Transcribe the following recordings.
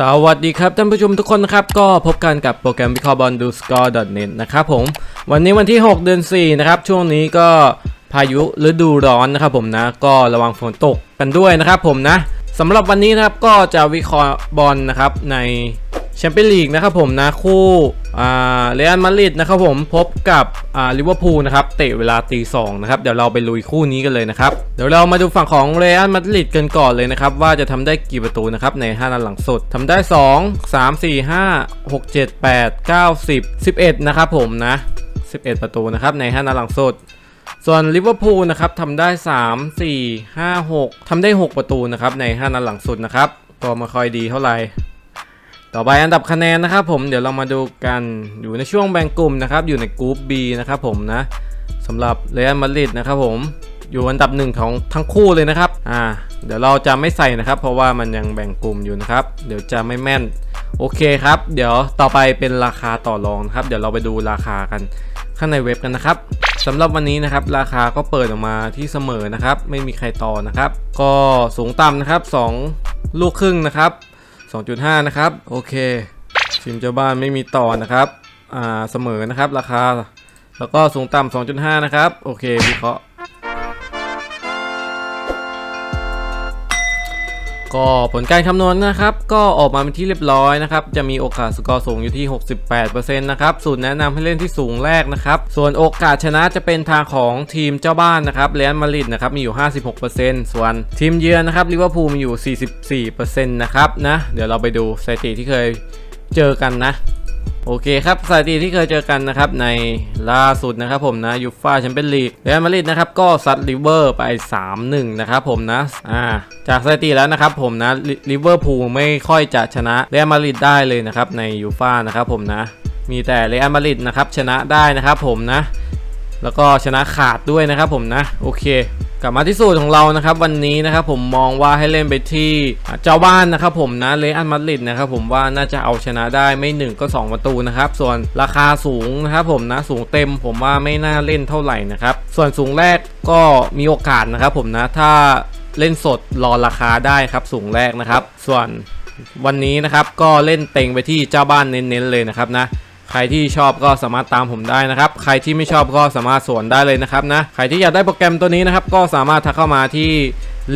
สวัสดีครับท่านผู้ชมทุกคนนะครับ ก็พบกันกับโปรแกรมวิเคราะห์บอลดูสกอร์ .net นะครับผมวันนี้วันที่ 6 เดือน 4 นะครับ ช่วงนี้ก็พายุฤดูร้อนนะครับผมนะ ก็ระวังฝนตกกันด้วยนะครับผมนะสำหรับวันนี้นะครับก็จะวิเคราะห์บอลนะครับในแชมเปี้ยนลีกนะครับผมนะคู่ อ่าเรอัลมาดริดนะครับผมพบกับอ่าลิเวอร์พูลนะครับเตะเวลาตีสองนะครับเดี๋ยวเราไปลุยคู่นี้กันเลยนะครับเดี๋ยวเรามาดูฝั่งของเรอัลมาดริดกันก่อนเลยนะครับว่าจะทำได้กี่ประตูนะครับใน5นัดหลังสุดทำได้ 2 3 4 5 6 7 8 9 10 11 นะครับผมนะ 11 ประตูนะครับใน5นัดหลังสุดส่วนลิเวอร์พูลนะครับทำได้ 3 4 5 6ทำได้ 6 ประตูนะครับใน 5 นัดหลังสุดนะครับก็ไม่ค่อยดีเท่าไหร่ ต่อไปอันดับคะแนนนะครับผมเดี๋ยวเรามาดูกันอยู่ในช่วงแบ่งกลุ่มนะครับอยู่ในกรุ๊ป B นะครับผมนะสำหรับเรอัลมาดริดนะครับผมอยู่อันดับหนึ่งของทั้งคู่เลยนะครับอ่าเดี๋ยวเราจะไม่ใส่นะครับ เพราะว่ามันยังแบ่งกลุ่มอยู่นะครับ เดี๋ยวจะไม่แม่นโอเคครับ เดี๋ยวต่อไปเป็นราคาต่อรองนะครับ เดี๋ยวเราไปดูราคากันข้างในเว็บกันนะครับสำหรับวันนี้นะครับราคาก็เปิดออกมาที่เสมอนะครับ ไม่มีใครต่อนะครับ ก็สูงต่ำนะครับสองลูกครึ่งนะครับ 2.5 นะครับ โอเคทีมเจ้าบ้านไม่มีต่อนะครับ อ่า เสมอนะครับ ราคา แล้วก็สูงต่ำ2.5 นะครับ โอเควิเคราะห์ ก็ผลการคำนวณนะครับ ก็ออกมาเป็นที่เรียบร้อยนะครับ จะมีโอกาสสกอร์สูงอยู่ที่ 68%นะครับสูตรแนะนำให้เล่นที่สูงแรกนะครับ ส่วนโอกาสชนะจะเป็นทางของทีมเจ้าบ้านนะครับเรอัลมาดริดนะครับมีอยู่ 56%ส่วนทีมเยือนนะครับลิเวอร์พูลมีอยู่ 44%นะครับนะเดี๋ยวเราไปดูสถิติที่เคยเจอกันนะ โอเคครับสถิติที่เคยเจอกันนะครับในล่าสุดนะครับผมนะยูฟ่าแชมเปี้ยนลีกเรอัลมาดริดนะครับก็ซัดลิเวอร์ไป 3-1 นะครับผมนะอ่าจากสถิติแล้วนะครับผมนะลิเวอร์พูลไม่ค่อยจะชนะเรอัลมาดริดได้เลยนะครับในยูฟ่านะครับผมนะ มีแต่เรอัลมาดริดนะครับชนะได้นะครับผมนะ แล้วก็ชนะขาดด้วยนะครับผมนะ โอเค กลับมาที่สูตรของเรานะครับวันนี้นะครับผมมองว่าให้เล่นไปที่เจ้าบ้านนะครับผมนะเรอัลมาดริดนะครับผมว่าน่าจะเอาชนะได้ไม่ 1 ก็ 2 ประตูนะครับส่วนราคาสูงนะครับผมนะสูงเต็มผมว่าไม่น่าเล่นเท่าไหร่นะครับส่วนสูงแรกก็มีโอกาสนะครับผมนะถ้าเล่นสดรอราคาได้ครับสูงแรกนะครับ ส่วนวันนี้นะครับก็เล่นเต็งไปที่เจ้าบ้านเน้นๆเลยนะครับนะ ใครที่ชอบก็สามารถตามผมได้นะครับ ใครที่ไม่ชอบก็สามารถสวนได้เลยนะครับนะ ใครที่อยากได้โปรแกรมตัวนี้นะครับ ก็สามารถทักเข้ามาที่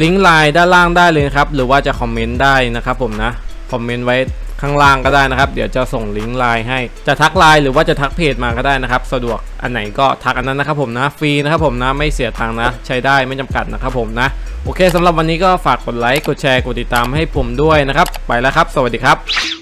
ลิงก์ไลน์ด้านล่างได้เลยนะครับ หรือว่าจะคอมเมนต์ได้นะครับผมนะ คอมเมนต์ไว้ข้างล่างก็ได้นะครับ เดี๋ยวจะส่งลิงก์ไลน์ให้ จะทักไลน์หรือว่าจะทักเพจมาก็ได้นะครับ สะดวก อันไหนก็ทักอันนั้นนะครับผมนะ ฟรีนะครับผมนะ ไม่เสียตังค์นะ ใช้ได้ไม่จำกัดนะครับผมนะ โอเคสำหรับวันนี้ก็ฝากกดไลค์ กดแชร์ กดติดตามให้ผมด้วยนะครับ ไปแล้วครับ สวัสดีครับ